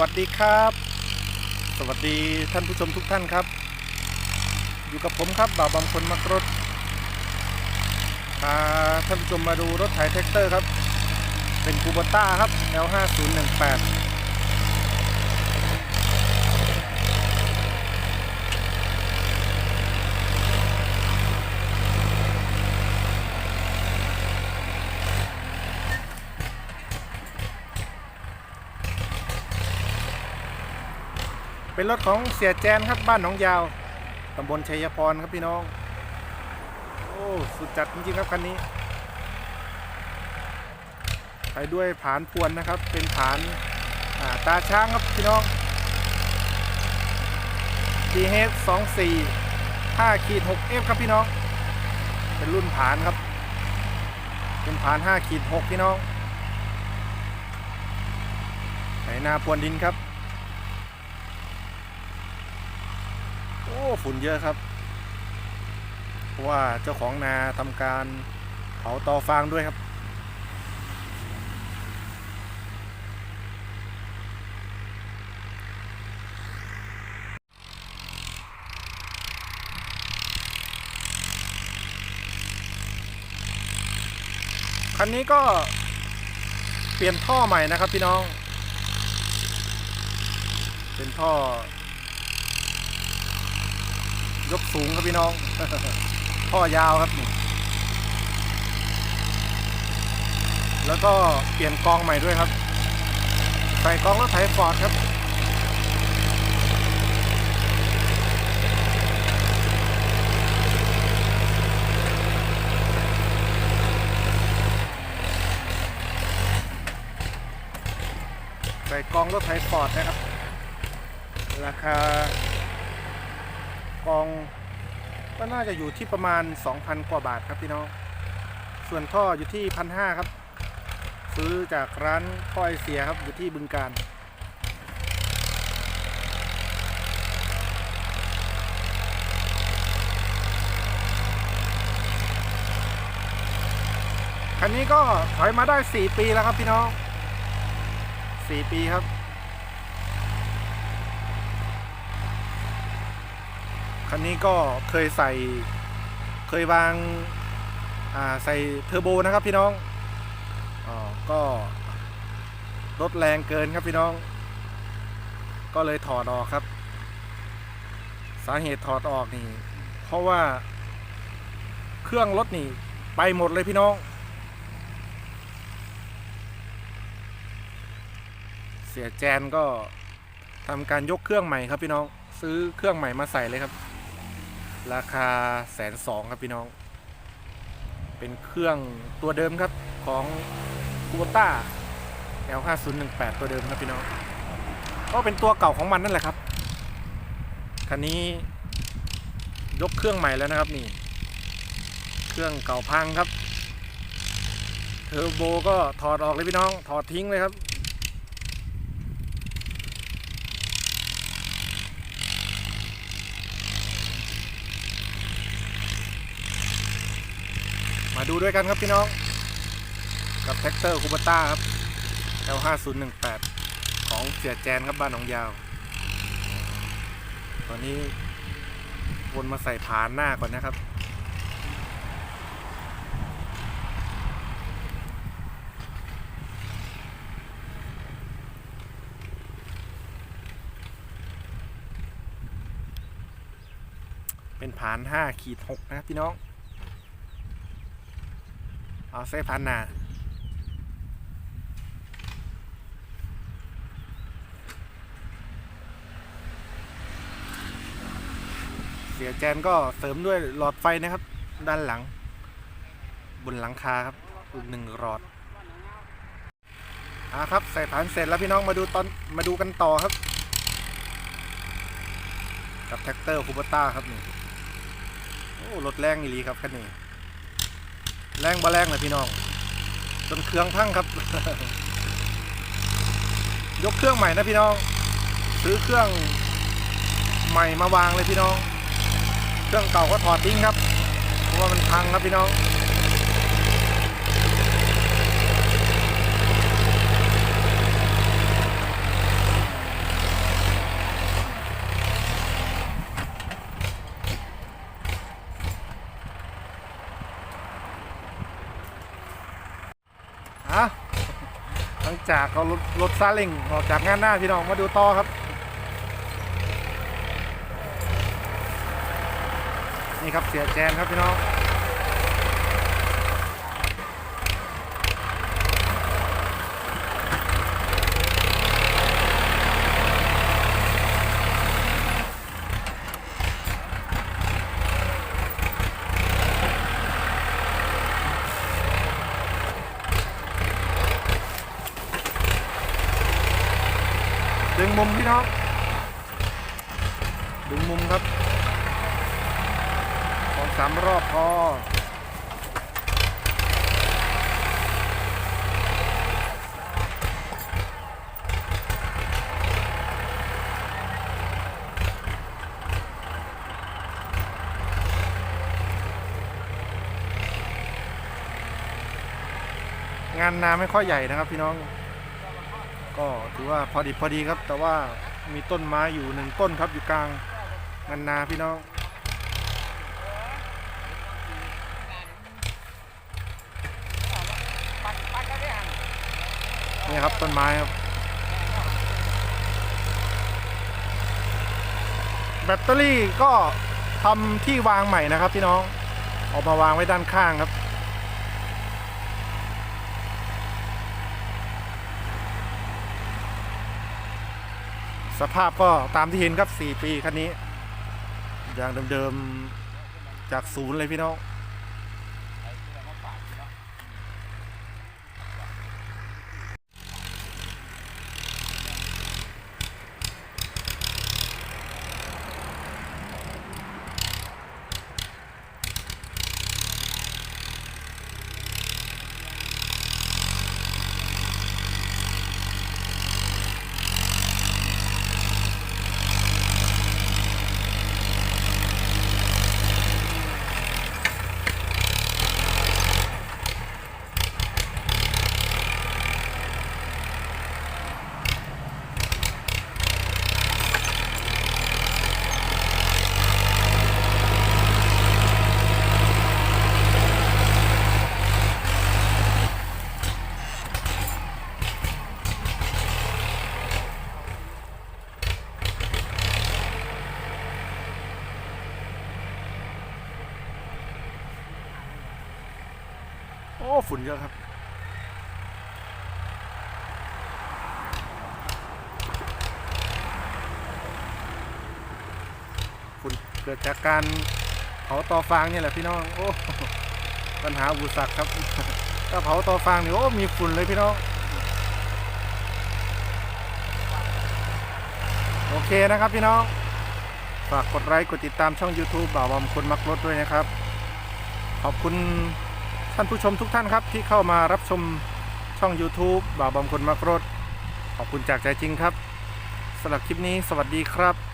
วัสดีครับ สวัสดีท่านผู้ชมทุกท่านครับ อยู่กับผมครับบ่าวบางคนมักรถพาท่านผู้ชมมาดูรถไถแท็กเตอร์ครับ เป็นคูบต้าครับ L5018 เป็นรถของเสียแจนครับบ้านหนองยาวตำบลชัยพรครับพี่น้อง โอ้สุดจัดจริงๆครับคันนี้ ไปด้วยผานพวนนะครับ เป็นผานาตาช้างครับพี่น้อง DH 2 4 5ขีด 6 F ครับพี่น้อง เป็นรุ่นผานครับ เป็นผาน5ขีด 6 พี่น้องไถนาพวนดินครับ โอ้ ฝุ่นเยอะครับ เพราะว่าเจ้าของนาทำการเผาตอฟางด้วยครับ คันนี้ก็เปลี่ยนท่อใหม่นะครับพี่น้อง เป็นท่อ ยกสูงครับพี่น้อง ท่อยาวครับนี่แล้วก็เปลี่ยนกองใหม่ด้วยครับ ใส่กองรถไถฟอร์ดครับ ใส่กองรถไถฟอร์ดนะครับ ราคา กองก็น่าจะอยู่ที่ประมาณ 2,000 กว่าบาทครับพี่น้อง ส่วนท่ออยู่ที่1,500ครับ ซื้อจากร้านท่อไอเสียครับอยู่ที่บึงการคันนี้ก็ถอยมาได้ 4 ปีแล้วครับพี่น้อง 4 ปีครับ คันนี้ก็เคยใส่เคยวางาใส่เทอร์โบนะครับพี่น้องอก็รถแรงเกินครับพี่น้อง ก็เลยถอดออกครับ สาเหตุถอดออกนี่ เพราะว่าเครื่องรถนี่ไปหมดเลยพี่น้อง เสียแจนก็ทำการยกเครื่องใหม่ครับพี่น้อง ซื้อเครื่องใหม่มาใส่เลยครับ ราคาแสนสองครับพี่น้อง เป็นเครื่องตัวเดิมครับของคูโบต้า L5018 ตัวเดิมครับพี่น้อง ก็เป็นตัวเก่าของมันนั่นแหละครับ คันนี้ยกเครื่องใหม่แล้วนะครับนี่ เครื่องเก่าพังครับ เทอร์โบก็ถอดออกเลยพี่น้อง ถอดทิ้งเลยครับ มาดูด้วยกันครับพี่น้อง กับแท็กเตอร์คูบต้าครับ L5018 ของเสียแจนครับบ้านหนองยาว ตอนนี้วนมาใส่ผานหน้าก่อนนะครับเป็นผาน5ขีด6นะพี่น้อง เอาเส้พันหนาเสียแจนก็เสริมด้วยหลอดไฟนะครับ ด้านหลัง บนหลังคาครับอีกหนึ่งหลอดอ่าครับใส่ผานเสร็จแล้วพี่น้องมาดูตอนมาดูกันต่อครับ กับแท็กเตอร์คูปต้าครับนี่โอ้รถแรงอีลีครับคันนี้ แรงบ่แรงเลยพี่น้องจนเครื่องพังครับ ยกเครื่องใหม่นะพี่น้อง ซื้อเครื่องใหม่มาวางเลยพี่น้อง เครื่องเก่าก็ถอดทิ้งครับ เพราะว่ามันพังครับพี่น้อง ม ลังจากเขารถรถซาเล้งออกจากงานหน้าพี่น้องมาดูต่อครับ นี่ครับเสียแจนครับพี่น้อง มุมพี่น้อง ดึงมุมครับสองสามรอบพองานนาไม่ค่อยใหญ่นะครับพี่น้อง ก็ถือว่าพอดีพอดีครับ แต่ว่ามีต้นไม้อยู่หนึ่งต้นครับอยู่กลางงานนาพี่น้องนี่ครับต้นไม้ครับแบตเตอรี่ก็ทำที่วางใหม่นะครับพี่น้องออกมาวางไว้ด้านข้างครับ สภาพก็ตามที่เห็นครับ 4 ปีคันนี้ อย่างเดิมๆ จากศูนย์เลยพี่น้อง ฝุ่นเยอะครับฝุ่นเกิดจากการเผาตอฟางเนี่ยแหละพี่น้องโอ้ปัญหาอุปสรรคครับถ้าเผาตอฟางนี่โอ้มีฝุ่นเลยพี่น้องโอเคนะครับพี่น้องฝากกดไลค์กดติดตามช่อง YouTube บ่าวบอมคนมักรถด้วยนะครับ ขอบคุณ ท่านผู้ชมทุกท่านครับที่เข้ามารับชมช่อง YouTube บ่าวบอมคนมักรถ ขอบคุณจากใจจริงครับสำหรับคลิปนี้สวัสดีครับ